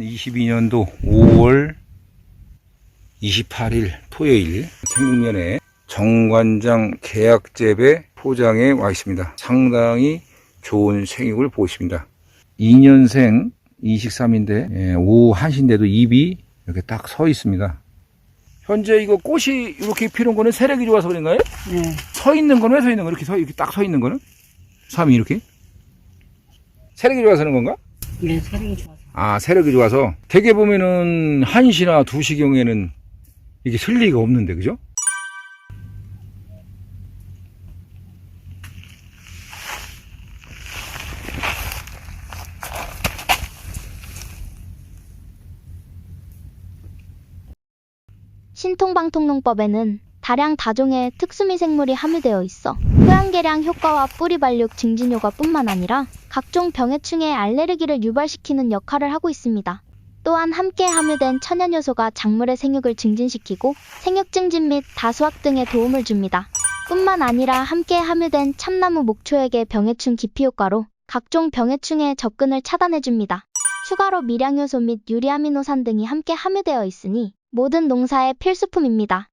2022년도 5월 28일 토요일 생육면에 정관장 계약재배 포장에 와 있습니다. 상당히 좋은 생육을 보십니다. 2년생 23인데 오후 1시인데도 입이 이렇게 딱 서 있습니다. 현재 이거 꽃이 이렇게 피는 거는 세력이 좋아서 그런가요? 네. 서 있는 건왜서 있는 거? 이렇게 서 이렇게 딱 서 있는 거는? 삼이 이렇게? 세력이 좋아서 그런 건가? 네, 사랑이 좋아서. 아, 세력이 좋아서. 대개 보면은 1시나 2시 경에는 이게 쓸 리가 없는데, 그죠? 신통방통농법에는 다량 다종의 특수미생물이 함유되어 있어 토양개량 효과와 뿌리 발육 증진 효과뿐만 아니라 각종 병해충의 알레르기를 유발시키는 역할을 하고 있습니다. 또한 함께 함유된 천연 요소가 작물의 생육을 증진시키고 생육 증진 및 다수확 등에 도움을 줍니다. 뿐만 아니라 함께 함유된 참나무 목초액의 병해충 기피 효과로 각종 병해충의 접근을 차단해 줍니다. 추가로 미량요소 및 유리아미노산 등이 함께 함유되어 있으니 모든 농사의 필수품입니다.